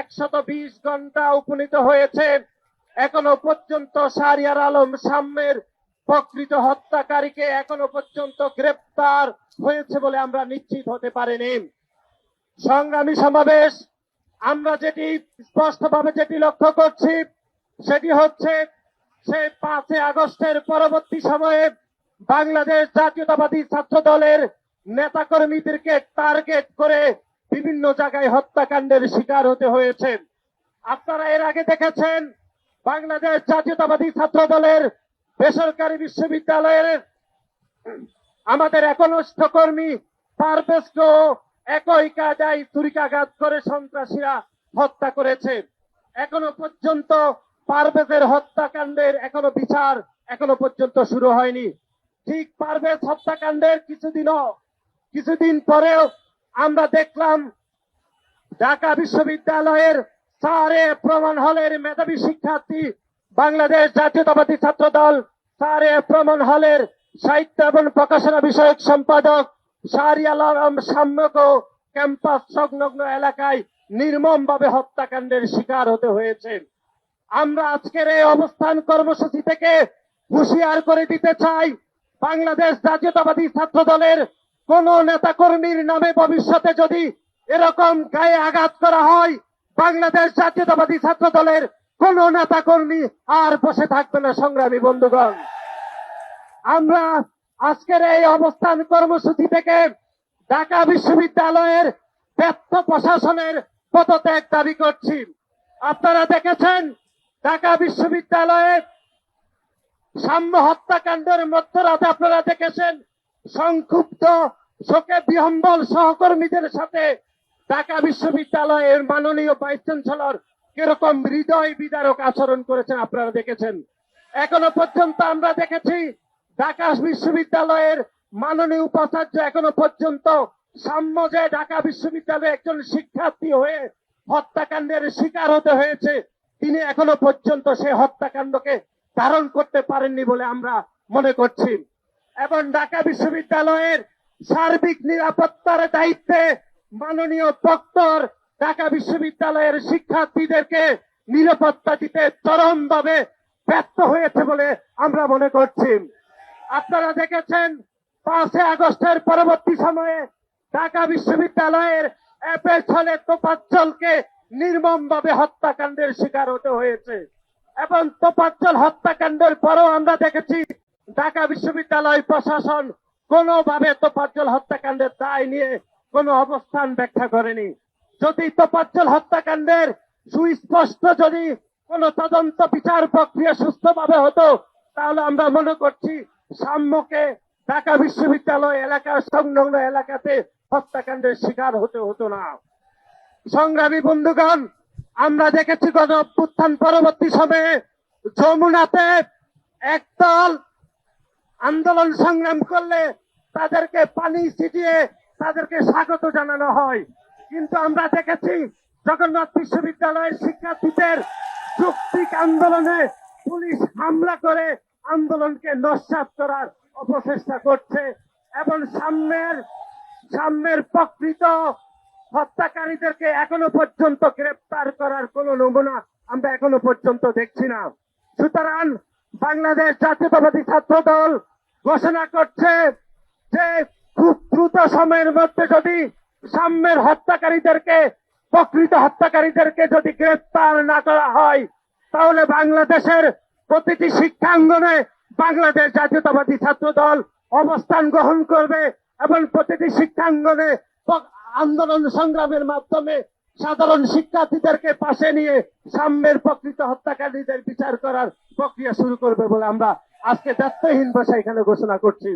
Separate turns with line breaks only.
একশত বিশ ঘণ্টা উপনীত হয়েছে। এখনও পর্যন্ত সারিয়ার আলম সাম্যের প্রকৃত হত্যাকারীকে এখনও পর্যন্ত গ্রেপ্তার হয়েছে বলে আমরা নিশ্চিত হতে পারিনি। সংগ্রামী সমাবেশ, আমরা যেটি স্পষ্টভাবে যেটি লক্ষ্য করছি, সেটি হচ্ছে সেই পাঁচই আগস্টের পরবর্তী সময়ে বাংলাদেশ জাতীয়তাবাদী ছাত্র দলের নেতাকর্মীদেরকে টার্গেট করে বিভিন্ন জায়গায় হত্যাকাণ্ডের শিকার হতে হয়েছে আপনারা এর আগে দেখেছেন, বাংলাদেশ জাতীয়তাবাদী ছাত্র দলের বেসরকারি বিশ্ববিদ্যালয়ের আমাদের একনিষ্ঠ কর্মী পারভেজকেও একই কাজায় ছুরিকাঘাত করে সন্ত্রাসীরা হত্যা করেছে। এখনও পর্যন্ত পারভেজের হত্যাকাণ্ডের এখনও বিচার এখনও পর্যন্ত শুরু হয়নি। ঠিক পারভেজ হত্যাকাণ্ডের কিছুদিনও কিছুদিন পরেও আমরা দেখলাম ঢাকা বিশ্ববিদ্যালয়ের সারে প্রমাণ হলের মেধাবী শিক্ষার্থী বাংলাদেশ জাতীয়তাবাদী ছাত্র দল সারে প্রমাণ হলের সাহিত্য এবং প্রকাশনা বিষয়ক সম্পাদক শাহরিয়াল আলম সাম্যক ক্যাম্পাস সংলগ্ন এলাকায় নির্মম ভাবে হত্যাকাণ্ডের শিকার হতে হয়েছে। আমরা আজকের এই অবস্থান কর্মসূচি থেকে হুঁশিয়ার করে দিতে চাই বাংলাদেশ জাতীয়তাবাদী ছাত্র দলের কোন নেতা কর্মীর নামে ভবিষ্যতে যদি এরকম গায়ে আঘাত করা হয়, বাংলাদেশ জাতীয়তাবাদী ছাত্র দলের কোন নেতা কর্মী আর বসে থাকবে না, সংগ্রামী বন্ধুগণ। আমরা আজকের এই অবস্থান কর্মসূচি থেকে ঢাকা বিশ্ববিদ্যালয়ের ব্যর্থ প্রশাসনের পদত্যাগ দাবি করছি। আপনারা দেখেছেন, ঢাকা বিশ্ববিদ্যালয়ে সাম্য হত্যাকাণ্ডের মধ্যরাতে আপনারা দেখেছেন, সংক্ষুব্ধ শোকে বিহম্বল সহকর্মীদের সাথে ঢাকা বিশ্ববিদ্যালয়ের মাননীয় ভাইস চ্যান্সেলর কীরকম হৃদয় বিদারক আচরণ করেছেন আপনারা দেখেছেন। এখনও পর্যন্ত আমরা দেখেছি ঢাকা বিশ্ববিদ্যালয়ের মাননীয় উপাচার্য এখনও পর্যন্ত সাম্য যে ঢাকা বিশ্ববিদ্যালয়ে একজন শিক্ষার্থী হয়ে হত্যাকাণ্ডের শিকার হতে হয়েছে, তিনি এখনও পর্যন্ত সেই হত্যাকাণ্ডকে ধারণ করতে পারেননি বলে আমরা মনে করছি। এবং ঢাকা বিশ্ববিদ্যালয়ের সার্বিক নিরাপত্তার দায়িত্বে মাননীয় প্রক্টর ঢাকা বিশ্ববিদ্যালয়ের শিক্ষার্থীদেরকে নিরাপত্তা দিতে চরমভাবে ব্যর্থ হয়েছে বলে আমরা মনে করছি। আপনারা দেখেছেন পাঁচই আগস্টের পরবর্তী সময়ে ঢাকা বিশ্ববিদ্যালয়ের অ্যাপেল ছলে তোপাচ্চলকে নির্মম ভাবে হত্যাকাণ্ডের শিকার হতে হয়েছে এবং তোপাচ্চল হত্যাকাণ্ডের পরও আমরা দেখেছি ঢাকা বিশ্ববিদ্যালয় প্রশাসন কোনোভাবে তোপাচ্চল হত্যাকাণ্ডের দায় নিয়ে কোনো অবস্থান ব্যাখ্যা করেনি। যদি তোপাচ্চল হত্যাকাণ্ডের সুস্পষ্ট যদি কোন তদন্ত বিচার প্রক্রিয়া সুস্থভাবে হতো, তাহলে আমরা মনে করছি সাম্যকে ঢাকা বিশ্ববিদ্যালয় এলাকার সংলগ্ন এলাকাতে হত্যাকাণ্ডের শিকার হতে হতো না। সংগ্রামী বন্ধুগণ, আমরা দেখেছি গণ অভ্যুত্থান পরবর্তী সময়ে যমুনাতে একদল আন্দোলন সংগ্রাম করলে তাদেরকে পানি ছিটিয়ে তাদেরকে স্বাগত জানানো হয়। কিন্তু আমরা দেখেছি জগন্নাথ বিশ্ববিদ্যালয়ের শিক্ষার্থীদের যৌক্তিক আন্দোলনে পুলিশ হামলা করে আন্দোলনকে নস্বাত করার অপচেষ্টা করছে এবং সামনের সামনের প্রকৃত হত্যাকারীদেরকে এখনও পর্যন্ত গ্রেপ্তার করার কোন নমুনা আমরা এখনও পর্যন্ত দেখছি না। সুতরাং বাংলাদেশ জাতীয়তাবাদী ছাত্র দল ঘোষণা করছে যে খুব দ্রুত সময়ের মধ্যে যদি সাম্যের হত্যাকারীদেরকে, প্রকৃত হত্যাকারীদেরকে যদি গ্রেপ্তার না করা হয়, তাহলে বাংলাদেশের প্রতিটি শিক্ষাঙ্গনে বাংলাদেশ জাতীয়তাবাদী ছাত্র দল অবস্থান গ্রহণ করবে এবং প্রতিটি শিক্ষাঙ্গনে আন্দোলন সংগ্রামের মাধ্যমে সাধারণ শিক্ষার্থীদেরকে পাশে নিয়ে সাম্যের প্রকৃত হত্যাকারীদের বিচার করার প্রক্রিয়া শুরু করবে বলে আমরা আজকে দায়িত্বহীন ভাষা এখানে ঘোষণা করছি।